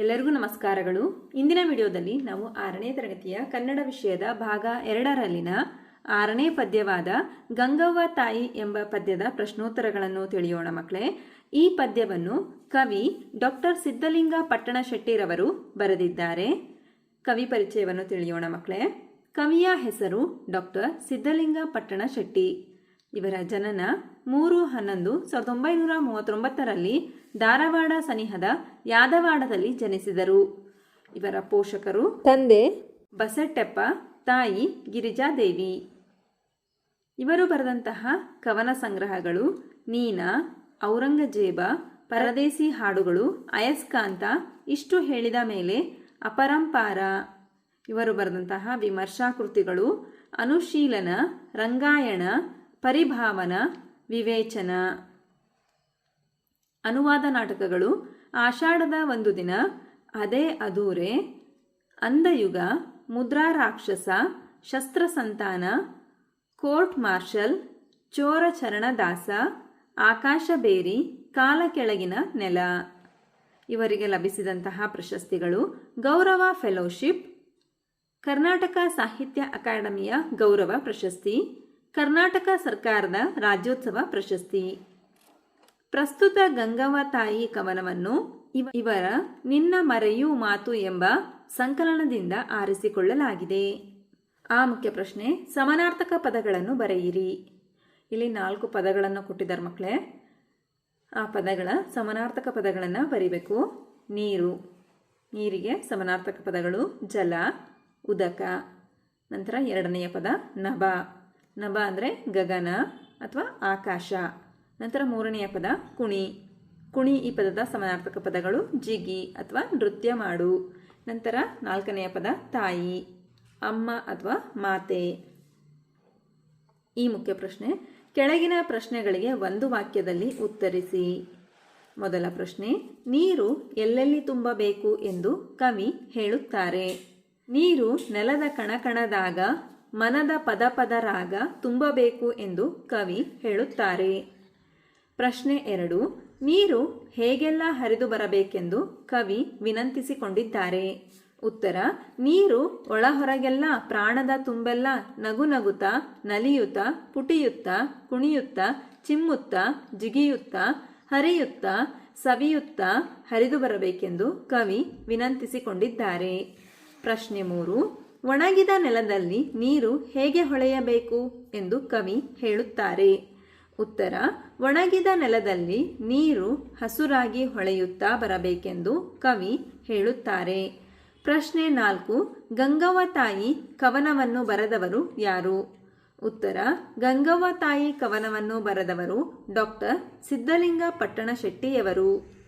ಎಲ್ಲರಿಗೂ ನಮಸ್ಕಾರಗಳು. ಇಂದಿನ ವಿಡಿಯೋದಲ್ಲಿ ನಾವು ಆರನೇ ತರಗತಿಯ ಕನ್ನಡ ವಿಷಯದ ಭಾಗ ಎರಡರಲ್ಲಿನ ಆರನೇ ಪದ್ಯವಾದ ಗಂಗವ್ವ ತಾಯಿ ಎಂಬ ಪದ್ಯದ ಪ್ರಶ್ನೋತ್ತರಗಳನ್ನು ತಿಳಿಯೋಣ ಮಕ್ಕಳೇ. ಈ ಪದ್ಯವನ್ನು ಕವಿ ಡಾಕ್ಟರ್ ಸಿದ್ಧಲಿಂಗ ಪಟ್ಟಣ ಶೆಟ್ಟಿರವರು ಬರೆದಿದ್ದಾರೆ. ಕವಿ ಪರಿಚಯವನ್ನು ತಿಳಿಯೋಣ ಮಕ್ಕಳೇ. ಕವಿಯ ಹೆಸರು ಡಾಕ್ಟರ್ ಸಿದ್ಧಲಿಂಗ ಪಟ್ಟಣ ಶೆಟ್ಟಿ. ಇವರ ಜನನ ಮೂರು ಹನ್ನೊಂದು ಸಾವಿರದ ಒಂಬೈನೂರ ಮೂವತ್ತೊಂಬತ್ತರಲ್ಲಿ ಧಾರವಾಡ ಸನಿಹದ ಯಾದವಾಡದಲ್ಲಿ ಜನಿಸಿದರು. ಇವರ ಪೋಷಕರು ತಂದೆ ಬಸಟ್ಟೆಪ್ಪ ತಾಯಿ ಗಿರಿಜಾದೇವಿ. ಇವರು ಬರೆದಂತಹ ಕವನ ಸಂಗ್ರಹಗಳು ನೀನಾ ಔರಂಗಜೇಬ ಪರದೇಸಿ ಹಾಡುಗಳು ಅಯಸ್ಕಾಂತ ಇಷ್ಟು ಹೇಳಿದ ಮೇಲೆ ಅಪರಂಪಾರ. ಇವರು ಬರೆದಂತಹ ವಿಮರ್ಶಾ ಕೃತಿಗಳು ಅನುಶೀಲನ ರಂಗಾಯಣ ಪರಿಭಾವನ, ವಿವೇಚನ. ಅನುವಾದ ನಾಟಕಗಳು ಆಷಾಢದ ಒಂದು ದಿನ, ಅದೇ ಅದೂರೆ ಅಂಧಯುಗ ಮುದ್ರಾ ರಾಕ್ಷಸ, ಶಸ್ತ್ರ ಸಂತಾನ, ಕೋರ್ಟ್ ಮಾರ್ಷಲ್, ಚೋರ ಚರಣದಾಸ, ಆಕಾಶ ಬೇರಿ, ಕಾಲ ಕೆಳಗಿನ ನೆಲ. ಇವರಿಗೆ ಲಭಿಸಿದಂತಹ ಪ್ರಶಸ್ತಿಗಳು ಗೌರವ ಫೆಲೋಶಿಪ್, ಕರ್ನಾಟಕ ಸಾಹಿತ್ಯ ಅಕಾಡೆಮಿಯ ಗೌರವ ಪ್ರಶಸ್ತಿ ಕರ್ನಾಟಕ ಸರ್ಕಾರದ ರಾಜ್ಯೋತ್ಸವ ಪ್ರಶಸ್ತಿ. ಪ್ರಸ್ತುತ ಗಂಗವ ತಾಯಿ ಕವನವನ್ನು ಇವ- ಇವರ ನಿನ್ನ ಮರೆಯು ಮಾತು ಎಂಬ ಸಂಕಲನದಿಂದ ಆರಿಸಿಕೊಳ್ಳಲಾಗಿದೆ. ಆ ಮುಖ್ಯ ಪ್ರಶ್ನೆ, ಸಮಾನಾರ್ಥಕ ಪದಗಳನ್ನು ಬರೆಯಿರಿ. ಇಲ್ಲಿ ನಾಲ್ಕು ಪದಗಳನ್ನು ಕೊಟ್ಟಿದ್ದಾರೆ ಮಕ್ಕಳೇ. ಆ ಪದಗಳ ಸಮಾನಾರ್ಥಕ ಪದಗಳನ್ನು ಬರಿಬೇಕು. ನೀರು. ನೀರಿಗೆ ಸಮಾನಾರ್ಥಕ ಪದಗಳು ಜಲ, ಉದಕ. ನಂತರ ಎರಡನೆಯ ಪದ ನಭ. ನಭ ಅಂದರೆ ಗಗನ ಅಥವಾ ಆಕಾಶ. ನಂತರ ಮೂರನೆಯ ಪದ ಕುಣಿ. ಕುಣಿ ಈ ಪದದ ಸಮಾನಾರ್ಥಕ ಪದಗಳು ಜಿಗಿ ಅಥವಾ ನೃತ್ಯ ಮಾಡು. ನಂತರ ನಾಲ್ಕನೆಯ ಪದ ತಾಯಿ. ಅಮ್ಮ ಅಥವಾ ಮಾತೆ. ಈ ಮುಖ್ಯ ಪ್ರಶ್ನೆ. ಕೆಳಗಿನ ಪ್ರಶ್ನೆಗಳಿಗೆ ಒಂದು ವಾಕ್ಯದಲ್ಲಿ ಉತ್ತರಿಸಿ. ಮೊದಲ ಪ್ರಶ್ನೆ. ನೀರು ಎಲ್ಲೆಲ್ಲಿ ತುಂಬಬೇಕು ಎಂದು ಕವಿ ಹೇಳುತ್ತಾರೆ. ನೀರು ನೆಲದ ಕಣಕಣದಾಗ ಮನದ ಪದ ಪದ ರಾಗ ತುಂಬಬೇಕು ಎಂದು ಕವಿ ಹೇಳುತ್ತಾರೆ. ಪ್ರಶ್ನೆ ಎರಡು, ನೀರು ಹೇಗೆಲ್ಲ ಹರಿದು ಬರಬೇಕೆಂದು ಕವಿ ವಿನಂತಿಸಿಕೊಂಡಿದ್ದಾರೆ. ಉತ್ತರ, ನೀರು ಒಳಹೊರಗೆಲ್ಲ, ಪ್ರಾಣದ ತುಂಬೆಲ್ಲ ನಗು ನಗುತ್ತಾ, ನಲಿಯುತ್ತಾ, ಪುಟಿಯುತ್ತ, ಕುಣಿಯುತ್ತ, ಚಿಮ್ಮುತ್ತ, ಜಿಗಿಯುತ್ತ, ಹರಿಯುತ್ತಾ, ಸವಿಯುತ್ತ ಹರಿದು ಬರಬೇಕೆಂದು ಕವಿ ವಿನಂತಿಸಿಕೊಂಡಿದ್ದಾರೆ. ಪ್ರಶ್ನೆ ಮೂರು ಒಣಗಿದ ನೆಲದಲ್ಲಿ ನೀರು ಹೇಗೆ ಹೊಳೆಯಬೇಕು ಎಂದು ಕವಿ ಹೇಳುತ್ತಾರೆ. ಉತ್ತರ, ಒಣಗಿದ ನೆಲದಲ್ಲಿ ನೀರು ಹಸುರಾಗಿ ಹೊಳೆಯುತ್ತಾ ಬರಬೇಕೆಂದು ಕವಿ ಹೇಳುತ್ತಾರೆ. ಪ್ರಶ್ನೆ ನಾಲ್ಕು, ಗಂಗವ್ವ ತಾಯಿ ಕವನವನ್ನು ಬರೆದವರು ಯಾರು? ಉತ್ತರ, ಗಂಗವ್ವ ತಾಯಿ ಕವನವನ್ನು ಬರೆದವರು ಡಾಕ್ಟರ್ ಸಿದ್ಧಲಿಂಗ ಪಟ್ಟಣ ಶೆಟ್ಟಿಯವರು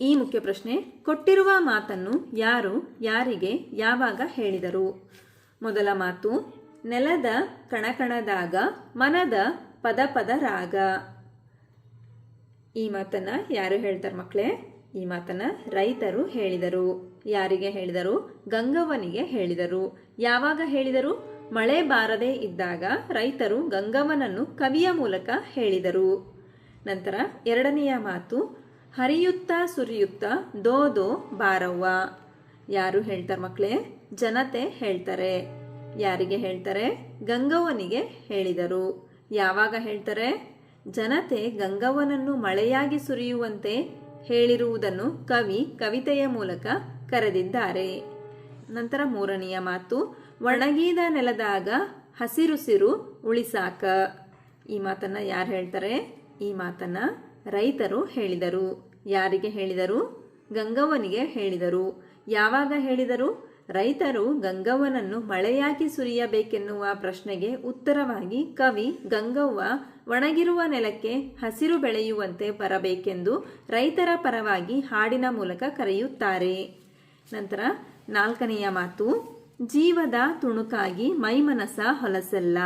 ಈ ಮುಖ್ಯ ಪ್ರಶ್ನೆ, ಕೊಟ್ಟಿರುವ ಮಾತನ್ನು ಯಾರು, ಯಾರಿಗೆ, ಯಾವಾಗ ಹೇಳಿದರು? ಮೊದಲ ಮಾತು, ನೆಲದ ಕಣಕಣದಾಗ, ಮನದ ಪದ ಪದ ರಾಗ. ಈ ಮಾತನ್ನ ಯಾರು ಹೇಳ್ತಾರೆ ಮಕ್ಕಳೇ ಈ ಮಾತನ್ನ ರೈತರು ಹೇಳಿದರು. ಯಾರಿಗೆ ಹೇಳಿದರು? ಗಂಗವ್ವನಿಗೆ ಹೇಳಿದರು. ಯಾವಾಗ ಹೇಳಿದರು? ಮಳೆ ಬಾರದೇ ಇದ್ದಾಗ ರೈತರು ಗಂಗವ್ವನನ್ನು ಕವಿಯ ಮೂಲಕ ಹೇಳಿದರು. ನಂತರ ಎರಡನೆಯ ಮಾತು ಹರಿಯುತ್ತಾ ಸುರಿಯುತ್ತಾ ದೋ ಬಾರವ್ವ. ಯಾರು ಹೇಳ್ತಾರೆ ಮಕ್ಕಳೇ ಜನತೆ ಹೇಳ್ತಾರೆ. ಯಾರಿಗೆ ಹೇಳ್ತಾರೆ? ಗಂಗವ್ವನಿಗೆ ಹೇಳಿದರು. ಯಾವಾಗ ಹೇಳ್ತಾರೆ? ಜನತೆ ಗಂಗವ್ವನನ್ನು ಮಳೆಯಾಗಿ ಸುರಿಯುವಂತೆ ಹೇಳಿರುವುದನ್ನು ಕವಿ ಕವಿತೆಯ ಮೂಲಕ ಕರೆದಿದ್ದಾರೆ. ನಂತರ ಮೂರನೆಯ ಮಾತು, ಒಣಗಿದ ನೆಲದಾಗ ಹಸಿರುಸಿರು ಉಳಿಸಾಕ. ಈ ಮಾತನ್ನು ಯಾರು ಹೇಳ್ತಾರೆ? ಈ ಮಾತನ್ನ ರೈತರು ಹೇಳಿದರು. ಯಾರಿಗೆ ಹೇಳಿದರು? ಗಂಗವ್ವನಿಗೆ ಹೇಳಿದರು. ಯಾವಾಗ ಹೇಳಿದರು? ರೈತರು ಗಂಗವ್ವನನ್ನು ಮಳೆಯಾಗಿ ಸುರಿಯಬೇಕೆನ್ನುವ ಪ್ರಶ್ನೆಗೆ ಉತ್ತರವಾಗಿ ಕವಿ ಗಂಗವ್ವ ಒಣಗಿರುವ ನೆಲಕ್ಕೆ ಹಸಿರು ಬೆಳೆಯುವಂತೆ ಬರಬೇಕೆಂದು ರೈತರ ಪರವಾಗಿ ಹಾಡಿನ ಮೂಲಕ ಕರೆಯುತ್ತಾರೆ. ನಂತರ ನಾಲ್ಕನೆಯ ಮಾತು, ಜೀವದ ತುಣುಕಾಗಿ ಮೈಮನಸ ಹೊಲಸಲ್ಲ.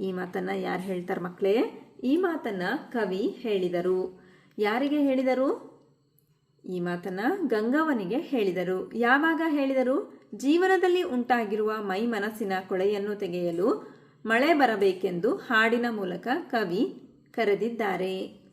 ಈ ಮಾತನ್ನ ಯಾರು ಹೇಳ್ತಾರೆ ಮಕ್ಕಳೇ ಈ ಮಾತನ್ನ ಕವಿ ಹೇಳಿದರು. ಯಾರಿಗೆ ಹೇಳಿದರು? ಈ ಮಾತನ್ನ ಗಂಗವನಿಗೆ ಹೇಳಿದರು. ಯಾವಾಗ ಹೇಳಿದರು? ಜೀವನದಲ್ಲಿ ಉಂಟಾಗಿರುವ ಮೈ ಮನಸ್ಸಿನ ಕೊಳೆಯನ್ನು ತೆಗೆಯಲು ಮಳೆ ಬರಬೇಕೆಂದು ಹಾಡಿನ ಮೂಲಕ ಕವಿ ಕರೆದಿದ್ದಾರೆ.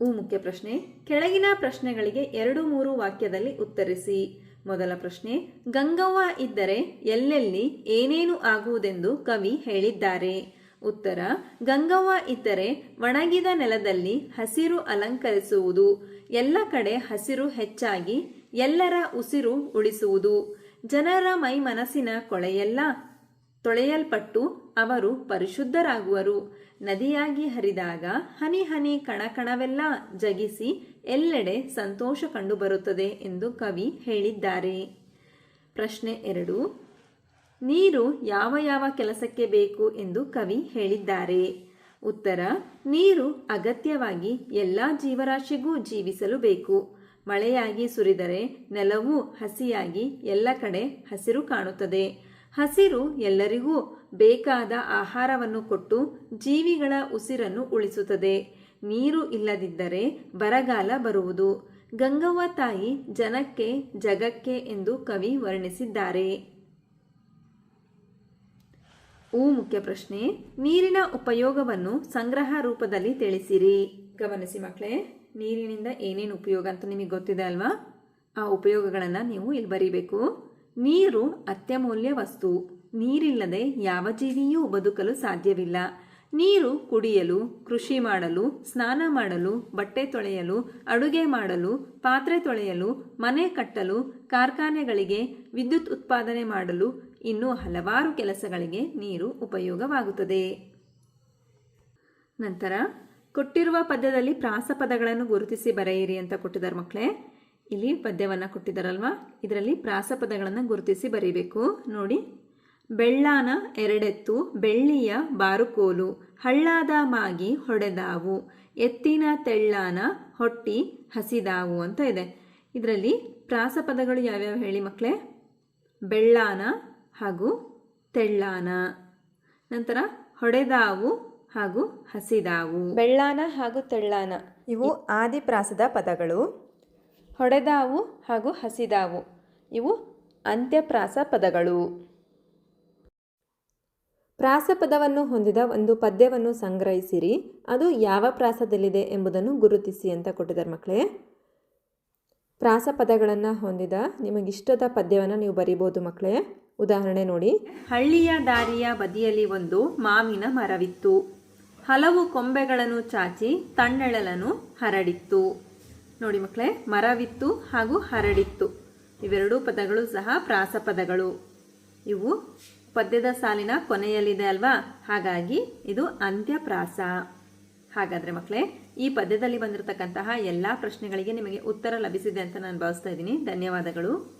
ಉ ಮುಖ್ಯ ಪ್ರಶ್ನೆ, ಕೆಳಗಿನ ಪ್ರಶ್ನೆಗಳಿಗೆ ಎರಡು ಮೂರು ವಾಕ್ಯದಲ್ಲಿ ಉತ್ತರಿಸಿ. ಮೊದಲ ಪ್ರಶ್ನೆ, ಗಂಗವ್ವ ಇದ್ದರೆ ಎಲ್ಲೆಲ್ಲಿ ಏನೇನು ಆಗುವುದೆಂದು ಕವಿ ಹೇಳಿದ್ದಾರೆ. ಉತ್ತರ, ಗಂಗವ್ವ ಇದ್ದರೆ ಒಣಗಿದ ನೆಲದಲ್ಲಿ ಹಸಿರು ಅಲಂಕರಿಸುವುದು. ಎಲ್ಲ ಕಡೆ ಹಸಿರು ಹೆಚ್ಚಾಗಿ ಎಲ್ಲರ ಉಸಿರು ಉಳಿಸುವುದು. ಜನರ ಮೈ ಮನಸ್ಸಿನ ಕೊಳೆಯೆಲ್ಲ ತೊಳೆಯಲ್ಪಟ್ಟು ಅವರು ಪರಿಶುದ್ಧರಾಗುವರು. ನದಿಯಾಗಿ ಹರಿದಾಗ ಹನಿ ಹನಿ ಕಣಕಣವೆಲ್ಲ ಜಗಿಸಿ ಎಲ್ಲೆಡೆ ಸಂತೋಷ ಕಂಡುಬರುತ್ತದೆ ಎಂದು ಕವಿ ಹೇಳಿದ್ದಾರೆ. ಪ್ರಶ್ನೆ ಎರಡು ನೀರು ಯಾವ ಯಾವ ಕೆಲಸಕ್ಕೆ ಬೇಕು ಎಂದು ಕವಿ ಹೇಳಿದ್ದಾರೆ. ಉತ್ತರ, ನೀರು ಅಗತ್ಯವಾಗಿ ಎಲ್ಲ ಜೀವರಾಶಿಗೂ ಜೀವಿಸಲು ಬೇಕು. ಮಳೆಯಾಗಿ ಸುರಿದರೆ ನೆಲವು ಹಸಿಯಾಗಿ ಎಲ್ಲ ಕಡೆ ಹಸಿರು ಕಾಣುತ್ತದೆ. ಹಸಿರು ಎಲ್ಲರಿಗೂ ಬೇಕಾದ ಆಹಾರವನ್ನು ಕೊಟ್ಟು ಜೀವಿಗಳ ಉಸಿರನ್ನು ಉಳಿಸುತ್ತದೆ. ನೀರು ಇಲ್ಲದಿದ್ದರೆ ಬರಗಾಲ ಬರುವುದು. ಗಂಗವ್ವ ತಾಯಿ ಜನಕ್ಕೆ ಜಗಕ್ಕೆ ಎಂದು ಕವಿ ವರ್ಣಿಸಿದ್ದಾರೆ. ಉ ಮುಖ್ಯ ಪ್ರಶ್ನೆ, ನೀರಿನ ಉಪಯೋಗವನ್ನು ಸಂಗ್ರಹ ರೂಪದಲ್ಲಿ ತಿಳಿಸಿರಿ. ಗಮನಿಸಿ ಮಕ್ಕಳೇ ನೀರಿನಿಂದ ಏನೇನು ಉಪಯೋಗ ಅಂತ ನಿಮಗೆ ಗೊತ್ತಿದೆ ಅಲ್ವಾ? ಆ ಉಪಯೋಗಗಳನ್ನು ನೀವು ಇಲ್ಲಿ ಬರೀಬೇಕು. ನೀರು ಅತ್ಯಮೂಲ್ಯ ವಸ್ತು. ನೀರಿಲ್ಲದೆ ಯಾವ ಜೀವಿಯೂ ಬದುಕಲು ಸಾಧ್ಯವಿಲ್ಲ. ನೀರು ಕುಡಿಯಲು, ಕೃಷಿ ಮಾಡಲು, ಸ್ನಾನ ಮಾಡಲು, ಬಟ್ಟೆ ತೊಳೆಯಲು, ಅಡುಗೆ ಮಾಡಲು, ಪಾತ್ರೆ ತೊಳೆಯಲು, ಮನೆ ಕಟ್ಟಲು, ಕಾರ್ಖಾನೆಗಳಿಗೆ, ವಿದ್ಯುತ್ ಉತ್ಪಾದನೆ ಮಾಡಲು ಇನ್ನೂ ಹಲವಾರು ಕೆಲಸಗಳಿಗೆ ನೀರು ಉಪಯೋಗವಾಗುತ್ತದೆ. ನಂತರ, ಕೊಟ್ಟಿರುವ ಪದ್ಯದಲ್ಲಿ ಪ್ರಾಸ ಪದಗಳನ್ನು ಗುರುತಿಸಿ ಬರೆಯಿರಿ ಅಂತ ಕೊಟ್ಟಿದ್ದಾರೆ ಮಕ್ಕಳೇ. ಇಲ್ಲಿ ಪದ್ಯವನ್ನು ಕೊಟ್ಟಿದ್ದಾರಲ್ವಾ? ಇದರಲ್ಲಿ ಪ್ರಾಸ ಪದಗಳನ್ನು ಗುರುತಿಸಿ ಬರೀಬೇಕು. ನೋಡಿ. ಬೆಳ್ಳಾನ ಎರಡೆತ್ತು, ಬೆಳ್ಳಿಯ ಬಾರುಕೋಲು, ಹಳ್ಳಾದ ಮಾಗಿ ಹೊಡೆದಾವು, ಎತ್ತಿನ ತೆಳ್ಳಾನ ಹೊಟ್ಟಿ ಹಸಿದಾವು ಅಂತ ಇದೆ. ಇದರಲ್ಲಿ ಪ್ರಾಸ ಪದಗಳು ಯಾವ್ಯಾವ ಹೇಳಿ ಮಕ್ಕಳೇ? ಬೆಳ್ಳಾನ ಹಾಗೂ ತೆಳ್ಳಾನ. ನಂತರ ಹೊಡೆದಾವು ಹಾಗೂ ಹಸಿದಾವು. ಬೆಳ್ಳಾನ ಹಾಗೂ ತೆಳ್ಳಾನ. ಇವು ಆದಿಪ್ರಾಸದ ಪದಗಳು. ಹೊಡೆದಾವು ಹಾಗೂ ಹಸಿದಾವು. ಇವು ಅಂತ್ಯಪ್ರಾಸ ಪದಗಳು. ಪ್ರಾಸಪದವನ್ನು ಹೊಂದಿದ ಒಂದು ಪದ್ಯವನ್ನು ಸಂಗ್ರಹಿಸಿರಿ. ಅದು ಯಾವ ಪ್ರಾಸದಲ್ಲಿದೆ ಎಂಬುದನ್ನು ಗುರುತಿಸಿ ಅಂತ ಕೊಟ್ಟಿದ್ದಾರೆ ಮಕ್ಕಳೇ. ಪ್ರಾಸಪದಗಳನ್ನು ಹೊಂದಿದ ನಿಮಗಿಷ್ಟದ ಪದ್ಯವನ್ನು ನೀವು ಬರಿಬೋದು ಮಕ್ಕಳೇ. ಉದಾಹರಣೆ ನೋಡಿ. ಹಳ್ಳಿಯ ದಾರಿಯ ಬದಿಯಲ್ಲಿ ಒಂದು ಮಾವಿನ ಮರವಿತ್ತು. ಹಲವು ಕೊಂಬೆಗಳನ್ನು ಚಾಚಿ ತಣ್ಣೆಳಲನ್ನು ಹರಡಿತ್ತು. ನೋಡಿ ಮಕ್ಕಳೇ, ಮರವಿತ್ತು ಹಾಗೂ ಹರಡಿತ್ತು. ಇವೆರಡೂ ಪದಗಳು ಸಹ ಪ್ರಾಸಪದಗಳು ಇವು ಪದ್ಯದ ಸಾಲಿನ ಕೊನೆಯಲ್ಲಿದೆ ಅಲ್ವಾ? ಹಾಗಾಗಿ ಇದು ಅಂತ್ಯಪ್ರಾಸ ಹಾಗಾದರೆ ಮಕ್ಕಳೇ, ಈ ಪದ್ಯದಲ್ಲಿ ಬಂದಿರತಕ್ಕಂತಹ ಎಲ್ಲ ಪ್ರಶ್ನೆಗಳಿಗೆ ನಿಮಗೆ ಉತ್ತರ ಲಭಿಸಿದೆ ಅಂತ ನಾನು ಭಾವಿಸ್ತಾ ಇದ್ದೀನಿ. ಧನ್ಯವಾದಗಳು.